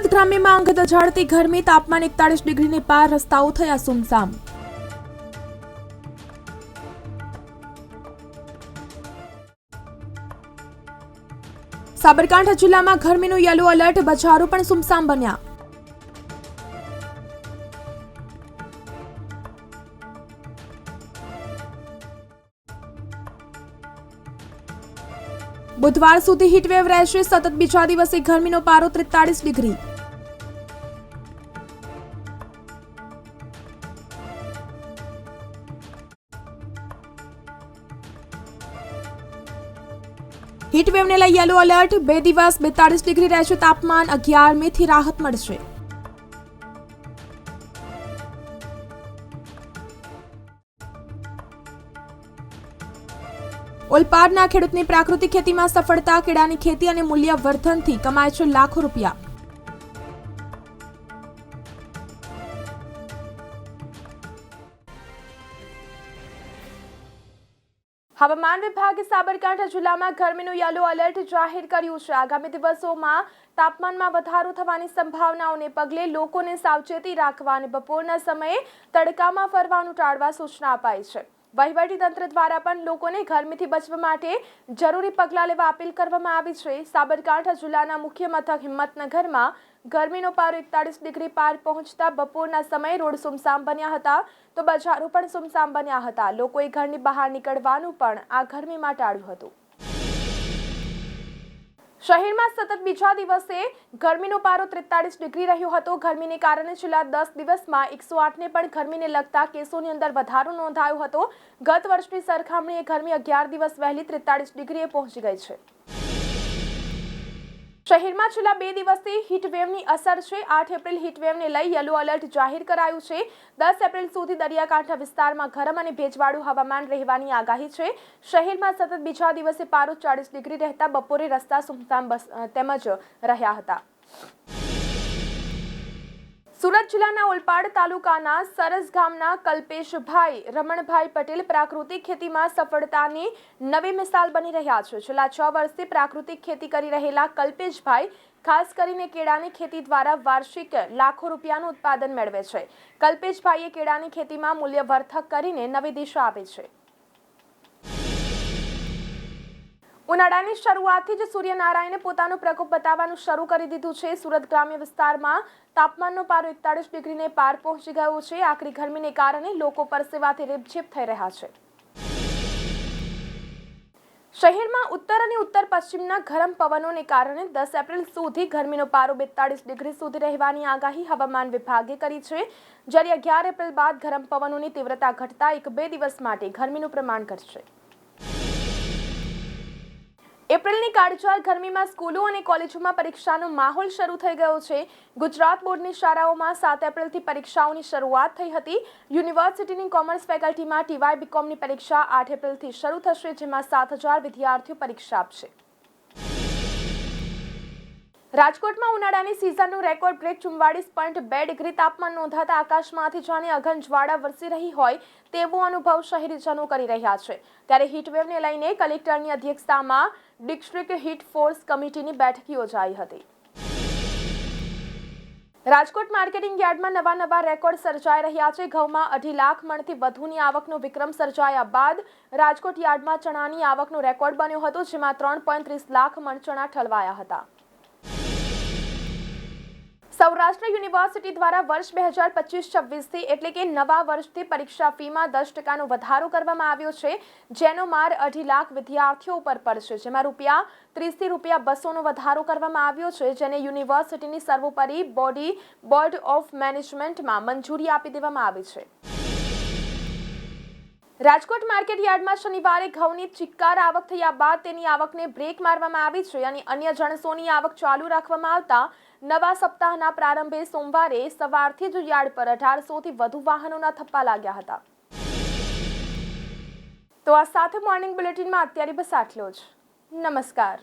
સુરત ગ્રામ્યમાં અંગત દઝાડતી ગરમી, તાપમાન એકતાળીસ ડિગ્રીને પાર, રસ્તાઓ થયા સુમસામ. સાબરકાંઠા જિલ્લામાં ગરમીનું યલો એલર્ટ બજારો પણ સુમસામ બન્યા. બુધવાર સુધી હીટવેવ રહેશે, સતત બીજા દિવસે ગરમીનો પારો ત્રેતાળીસ ડિગ્રી. હીટવેવને લઈ યલો એલર્ટ. બે દિવસ બેતાળીસ ડિગ્રી રહેશે તાપમાન. અગિયાર મે રાહત મળશે. ઓલપાડના ખેડૂતની પ્રાકૃતિક ખેતીમાં સફળતા, કેળાની ખેતી અને મૂલ્ય વર્ધનથી કમાય છે લાખો રૂપિયા. હવામાન વિભાગે સાબરકાંઠા જિલ્લામાં ગરમીનું યલો એલર્ટ જાહેર કર્યું છે. આગામી દિવસોમાં તાપમાનમાં વધારો થવાની સંભાવનાઓને પગલે લોકોને સાવચેતી રાખવા અને બપોરના સમયે તડકામાં ફરવાનું ટાળવા સૂચના અપાઈ છે. તંત્ર દ્વારા પણ લોકોને ગરમીથી બચવા માટે જરૂરી પગલાં લેવા અપીલ કરવામાં આવી છે. સાબરકાંઠા જિલ્લાના મુખ્ય મથક હિંમતનગરમાં ગરમીનો પારો એકતાળીસ ડિગ્રી પાર પહોંચતા બપોરના સમયે રોડ સુમસામ બન્યા હતા. તો બજારો પણ સુમસામ બન્યા હતા. લોકોએ ઘરની બહાર નીકળવાનું પણ આ ગરમીમાં ટાળ્યું હતું. શહેરમાં સતત બીજા દિવસે ગરમીનો પારો ત્રેતાળીસ ડિગ્રી રહ્યો હતો. ગરમીને કારણે છેલ્લા દસ દિવસમાં એકસો આઠને પણ ગરમીને લગતા કેસોની અંદર વધારો નોંધાયો હતો. ગત વર્ષની સરખામણીએ ગરમી અગિયાર દિવસ વહેલી ત્રેતાળીસ ડિગ્રીએ પહોંચી ગઈ છે. શહેરમાં છેલ્લા બે દિવસથી હીટવેવની અસર છે. આઠ એપ્રિલ હીટવેવને લઈ યલો એલર્ટ જાહેર કરાયું છે. દસ એપ્રિલ સુધી દરિયાકાંઠા વિસ્તારમાં ગરમ અને ભેજવાળું હવામાન રહેવાની આગાહી છે. શહેરમાં સતત બીજા દિવસે પારો ચાળીસ ડિગ્રી રહેતા બપોરે રસ્તા સુમસામ બસ તેમજ રહ્યા હતા. સુરત જિલ્લાના ઓલપાડ તાલુકાના સરસ ગામના કલ્પેશભાઈ, રમણભાઈ પટેલ પ્રાકૃતિક ખેતીમાં સફળતાની નવી મિસાલ બની રહ્યા છે. છેલ્લા છ વર્ષથી પ્રાકૃતિક ખેતી કરી રહેલા કલ્પેશભાઈ ખાસ કરીને કેળાની ખેતી દ્વારા વાર્ષિક લાખો રૂપિયાનું ઉત્પાદન મેળવે છે. કલ્પેશભાઈએ કેળાની ખેતીમાં મૂલ્યવર્ધક કરીને નવી દિશા આપી છે. ઉનાળાની શરૂઆતથી જ સૂર્યનારાયણે પોતાનો પ્રકોપ બતાવવાનું શરૂ કરી દીધું છે. સુરત ગ્રામ્ય વિસ્તારમાં તાપમાનનો પારો એકતાળીસ ડિગ્રીને પાર પહોંચી ગયો છે. આકરી ગરમીને કારણે લોકો પરસેવાથી રેપઝેપ થઈ રહ્યા છે. શહેરમાં ઉત્તર અને ઉત્તર પશ્ચિમના ગરમ પવનોને કારણે દસ એપ્રિલ સુધી ગરમીનો પારો બેતાળીસ ડિગ્રી સુધી રહેવાની આગાહી હવામાન વિભાગે કરી છે. જ્યારે અગિયાર એપ્રિલ બાદ ગરમ પવનોની તીવ્રતા ઘટતા એક બે દિવસ માટે ગરમીનું પ્રમાણ ઘટશે. એપ્રિલની કાળઝાળ ગરમીમાં સ્કૂલો અને કોલેજોમાં પરીક્ષાનો માહોલ શરૂ થઈ ગયો છે. ગુજરાત બોર્ડની શાળાઓમાં સાત એપ્રિલથી પરીક્ષાઓની શરૂઆત થઈ હતી. યુનિવર્સિટીની કોમર્સ ફેકલ્ટીમાં ટીવાય બીકોમની પરીક્ષા આઠ એપ્રિલથી શરૂ થશે, જેમાં સાત હજાર વિદ્યાર્થીઓ પરીક્ષા આપશે. રાજકોટમાં ઉનાળાની સિઝનનું રેકોર્ડ બ્રેક ચુમ્વાળીસ પોઈન્ટ બે ડિગ્રી તાપમાન નોંધાતા આકાશમાંથી જાણે અઘન જ્વાળા વરસી રહી હોય તેવો અનુભવ શહેરીજનો કરી રહ્યા છે. ત્યારે હીટવેવને લઈને કલેક્ટરની અધ્યક્ષતામાં ડિસ્ટ્રિક્ટ હીટ ફોર્સ કમિટીની બેઠક યોજાઈ હતી. રાજકોટ માર્કેટિંગ યાર્ડમાં નવા નવા રેકોર્ડ સર્જાઈ રહ્યા છે. ઘઉંમાં અઢી લાખ મણથી વધુની આવકનો વિક્રમ સર્જાયા બાદ રાજકોટ યાર્ડમાં ચણાની આવકનો રેકોર્ડ બન્યો હતો, જેમાં ત્રણ પોઈન્ટ ત્રીસ લાખ મણ ચણા ઠલવાયા હતા. સૌરાષ્ટ્ર યુનિવર્સિટી દ્વારા વર્ષ બે હજાર પચીસ છવ્વીસથી એટલે કે નવા વર્ષથી પરીક્ષા ફીમાં દસ ટકાનો વધારો કરવામાં આવ્યો છે, જેનો માર અઢી લાખ વિદ્યાર્થીઓ ઉપર પડશે. જેમાં રૂપિયા ત્રીસથી રૂપિયા બસોનો વધારો કરવામાં આવ્યો છે, જેને યુનિવર્સિટીની સર્વોપરી બોડી, બોર્ડ ઓફ મેનેજમેન્ટમાં મંજૂરી આપી દેવામાં આવી છે. રાજકોટ માર્કેટ યાર્ડમાં શનિવારે ઘઉંની ચિક્કાર આવક થયા બાદ તેની આવકને બ્રેક મારવામાં આવી છે અને અન્ય જણસોની આવક ચાલુ રાખવામાં આવતા નવા સપ્તાહના પ્રારંભે સોમવારે સવારથી જ યાર્ડ પર અઢારસોથી વધુ વાહનોના થપ્પા લાગ્યા હતા. તો આ સાથે મોર્નિંગ બુલેટિનમાં અત્યારે બસ આટલો જ. નમસ્કાર.